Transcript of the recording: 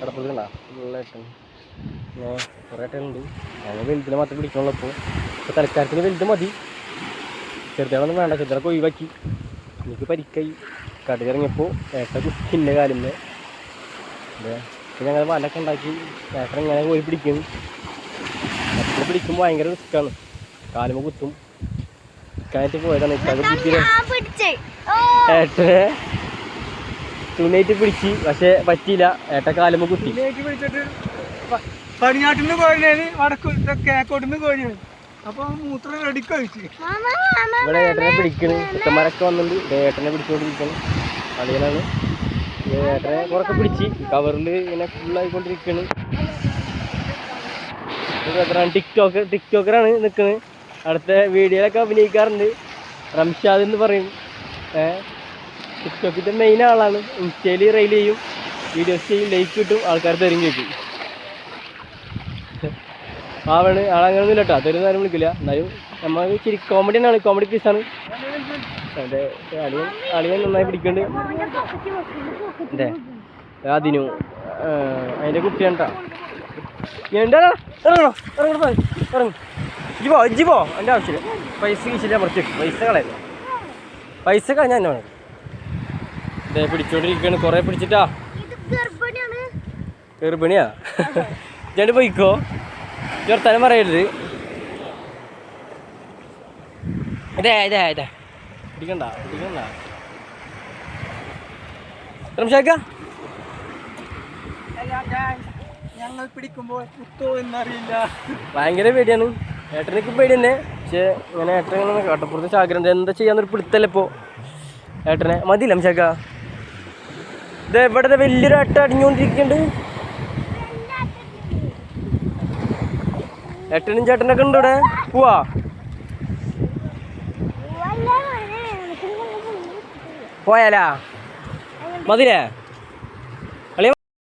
കടപ്പുറത്തുണ്ടാ ഫുള്ളായിട്ട് കുറേ ഏട്ടനുണ്ട് അങ്ങനെ വലുതിനെ മാത്രം പിടിക്കണുള്ളൂ ഇപ്പോൾ ഇപ്പോൾ തൽക്കാലത്തിന് വലുത് മതി. ചെറുതാളൊന്നും വേണ്ട. ചെറുതാളൊക്കെ ഒഴിവാക്കി. എനിക്ക് പരിക്കായി. കടയിറങ്ങിയപ്പോൾ ഏട്ട കുത്തിന്റെ കാലിന്റെ ഞങ്ങൾ വലൊക്കെ ഉണ്ടാക്കി. ഏട്ടൻ ഇങ്ങനെ പോയി പിടിക്കുന്നു. എപ്പോഴും പിടിക്കുമ്പോൾ ഭയങ്കര റിസ്ക്കാണ് കാലുമ്പോൾ കുത്തും. ഇക്കാനായിട്ട് പോയതാണ് ഏട്ടനെ തുണിയായിട്ട് പിടിച്ച് പക്ഷെ പറ്റിയില്ല. ഏട്ട കാലുമ്പോൾ കുത്തി. പടിഞ്ഞാട്ടിന്ന് കോഴിയാണ് വടക്കു കേക്കോട്ടിന്ന് കോഴിയാണ് അപ്പൊ മൂത്രം റെഡിക്ക് കഴിച്ചു മാമ മാമ ഇവിടെ ഏട്ടനെ പിടിക്കണ്. കുട്ടന്മാരൊക്കെ വന്നിട്ടുണ്ട് ഏട്ടനെ പിടിച്ചുകൊണ്ടിരിക്കണം അളിയനാണ്. ഏട്ടനെ കുറൊക്കെ പിടിച്ച്. കവറിൽ ഇങ്ങനെ ഫുള്ളായിക്കൊണ്ടിരിക്കണ് ടിക്ടോക്ക് ടിക്ടോക്കറാണ് നിൽക്കുന്നത് അടുത്ത വീഡിയോയിലൊക്കെ അഭിനയിക്കാറുണ്ട്. റംഷാദ് എന്ന് പറയും. ഏഹ് ടിക്ടോക്കിന്റെ മെയിൻ ആളാണ്. ഇൻസ്റ്റയിൽ റെയിൽ ചെയ്യും. വീഡിയോസ് ചെയ്യും ലൈക്ക് കിട്ടും ആൾക്കാർ തരും കേൾക്കും ആവണ് ആളങ്ങനൊന്നും ഇല്ല കേട്ടോ അതൊരു നേരം വിളിക്കില്ല എന്നാലും നമ്മൾ ചിരി കോമഡി ആണ്. കോമഡി പീസാണ് അതെ അളിയൻ അളിയൻ നന്നായി പിടിക്കുന്നുണ്ട്. അതെ അതിനു അതിന്റെ കുട്ടിയാണ് കേട്ടോ എന്താ ഇറങ്ങണോ ഇറങ്ങണോ ഇറങ്ങും. ഇജ്ജി പോ ഇജ്ജി പോ എന്റെ ആവശ്യമില്ല. പൈസ കിച്ചില്ല കുറച്ച് പൈസ കളയല്ല പൈസ കളഞ്ഞാൽ എന്നെ വേണം ഇതേ പിടിച്ചോണ്ടിരിക്കുകയാണ് കുറേ പിടിച്ചിട്ടാ. ഇത് ഗർഭിണിയാണ്. ഗർഭിണിയാ? ഞാൻ പോയിക്കോ. ചെറുത്തനം പറയരുത്. ഇതേ ഇതേ ഇതേ. പിടിക്കണ്ട പിടിക്കണ്ട. റംഷാക്ക? ഞങ്ങൾ പിടിക്കുമ്പോൾ കുത്തോ എന്നറിയില്ല. ഭയങ്കര പേടിയാണ്. ഏട്ടനൊക്കെ പേടി തന്നെ പക്ഷേ ഇങ്ങനെ ഏട്ടനെ ഇങ്ങനെ ആഗ്രഹം. എന്താ ചെയ്യാന്നൊരു പിടുത്തല്ലേ ഇപ്പോൾ ഏട്ടനെ. മതിയില്ല മിശാക്ക ഇത് ഇവിടെ ദേ വലിയൊരു ഏട്ട അടിഞ്ഞുകൊണ്ടിരിക്കുന്നുണ്ട് ഏട്ടനും ചേട്ടനൊക്കെ ഉണ്ട് ഇവിടെ? പോവാ. പോയാലാ? മതിലേ?